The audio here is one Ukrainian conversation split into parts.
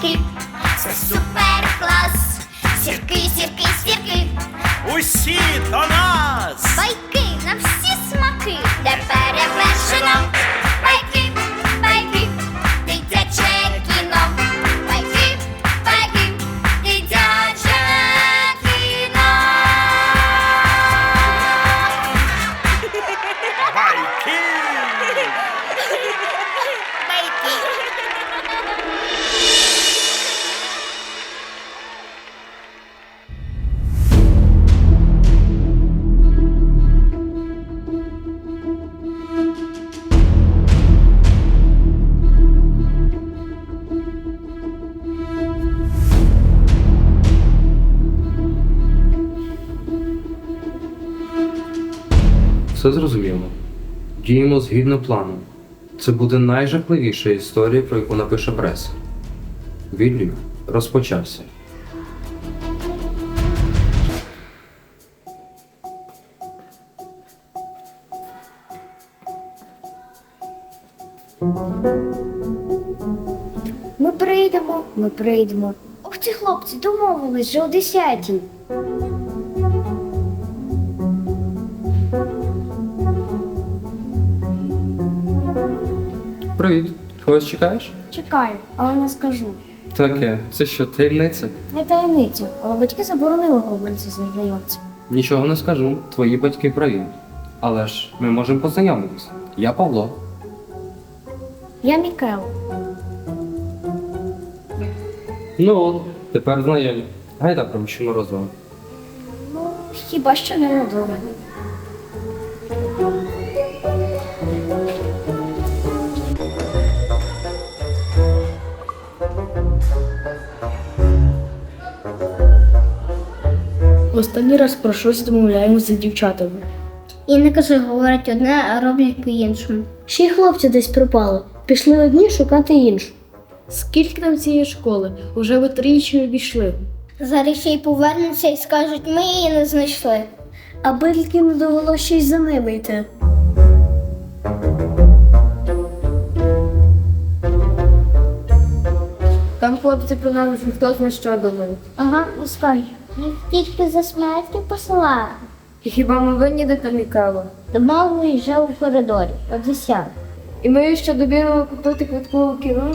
Keep Все зрозуміло. Діємо згідно плану. Це буде найжахливіша історія, про яку напише преса. Відлік розпочався. Ми прийдемо, ми прийдемо. Ох ці хлопці домовились вже о 10 Привіт. Когось чекаєш? Чекаю, але не скажу. Таке, це що, таємниця? Не таємниця, але батьки заборонили говорити з незнайомцем. Нічого не скажу, твої батьки праві. Але ж ми можемо познайомитися. Я Павло. Я Мікел. Ну от, тепер знайомі. Гайда проміщимо розмову. Ну, хіба що не надовго. Останній раз про щось домовляємося з дівчатами. І не кажи, говорять одне, а роблять по-іншому. Ще й хлопці десь пропали. Пішли одні шукати іншу. Скільки там цієї школи? Уже ви тричі обійшли. Зараз ще й повернуться і скажуть, ми її не знайшли. Аби тільки не довелося ще й за ними йти. Хлопці про нас хто зна що думають. Ага, ускай. Тільки за смертю посила. І хіба ми винні де там Мікало? Дома виїжджав у коридорі о 10. І ми ще добігли купити квитку у кіно?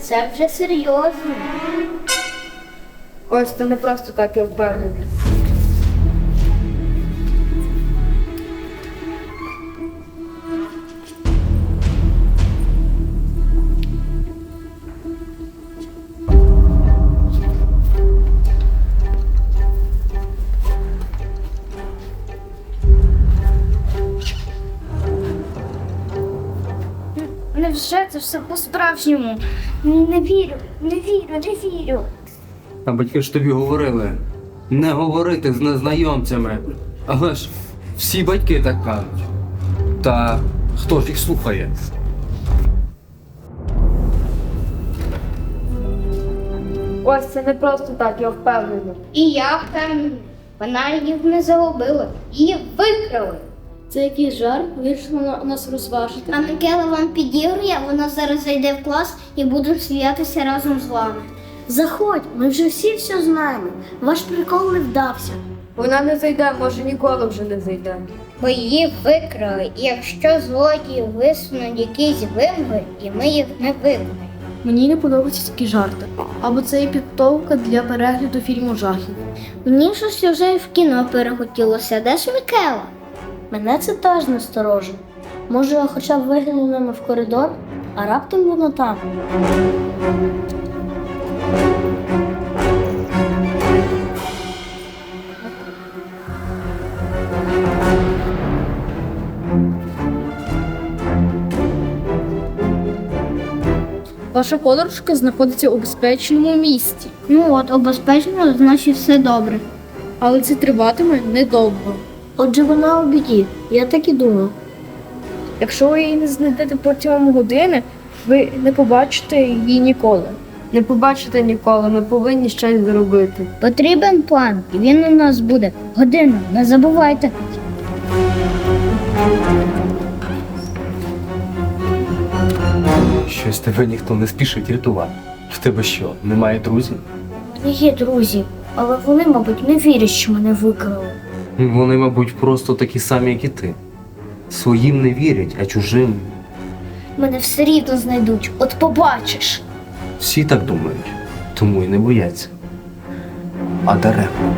Це вже серйозно. Ось це не просто так я впевнений. Невже це все по-справжньому? Не вірю, не вірю, не вірю. А батьки ж тобі говорили не говорити з незнайомцями. Але ж всі батьки так кажуть. Та хто ж їх слухає? Ось це не просто так, я впевнена. І я впевнена, вона їх не загубила, її викрали. Це якийсь жарт, вирішила на- нас розважити. А Микела вам підігрує, вона зараз зайде в клас і буде сміятися разом з вами. Заходь, ми вже всі все знаємо. Ваш прикол не вдався. Вона не зайде, може ніколи вже не зайде. Бо її викрали, і якщо злодії висунуть якісь вимоги, і ми їх не виконаємо. Мені не подобаються такі жарти. Або це є підготовка для перегляду фільму жахів. Мені щось вже в кіно перехотілося. Де ж Микела? Мене це теж насторожить. Може, я хоча б виглянула в коридор, а раптом вона там. Ваша подружка знаходиться у безпечному місці, Ну от, обезпечено, значить все добре. але це триватиме недовго. Отже, вона у біді, я так і думав. Якщо ви її не знайдете протягом години, ви не побачите її ніколи. Не побачите ніколи, ми повинні щось зробити. Потрібен план, і він у нас буде. Годину, не забувайте. Щось тебе ніхто не спішить рятувати. В тебе що, немає друзів? Не є друзі, але вони, мабуть, не вірять, що мене викрали. Вони, мабуть, просто такі самі, як і ти. Своїм не вірять, а чужим. Мене все рівно знайдуть, от побачиш. Всі так думають, тому і не бояться. А даремно.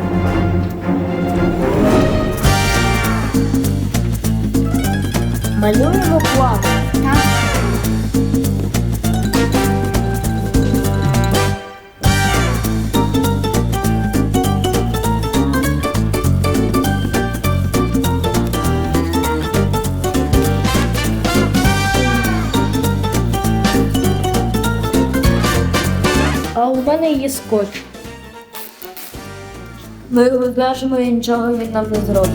Малюємо план. А її скотч. Ми його зв'яжемо і нічого він нам не зробить.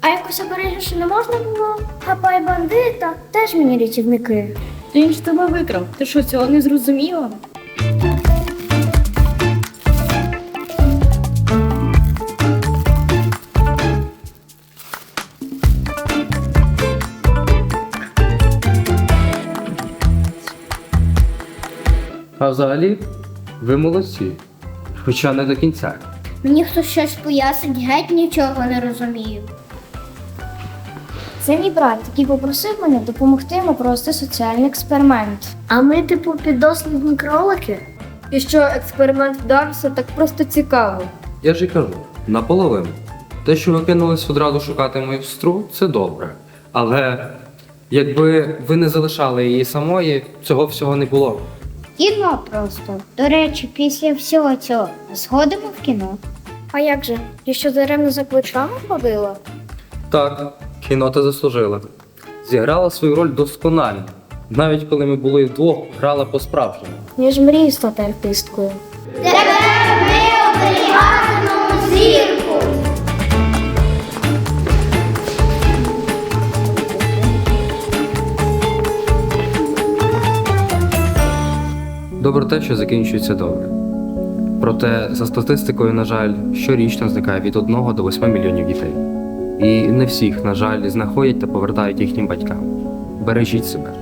А якось обережніше не можна було? Хапай бандита, теж мені рятівники. Він ж тебе викрав. Ти що, цього не зрозуміла? Взагалі, ви молодці. Хоча не до кінця. Мені хтось щось пояснить, геть нічого не розумію. Це мій брат, який попросив мене допомогти йому провести соціальний експеримент. А ми, типу, піддослідні кролики? І що експеримент вдався, так просто цікаво. Я ж і кажу, наполовину. Те, що ви кинулись одразу шукати мою сестру, це добре. Але якби ви не залишали її самої, цього всього не було. Кіно просто. До речі, після всього цього сходимо в кіно. А як же? Я що даремно за плечами ходила? Так, кіно ти заслужила. Зіграла свою роль досконально. Навіть коли ми були вдвох, грала по-справжньому. Я ж мрію стати артисткою. Добре те, що закінчується добре. Проте, за статистикою, на жаль, щорічно зникає від 1 до 8 мільйонів дітей. І не всіх, на жаль, знаходять та повертають їхнім батькам. Бережіть себе.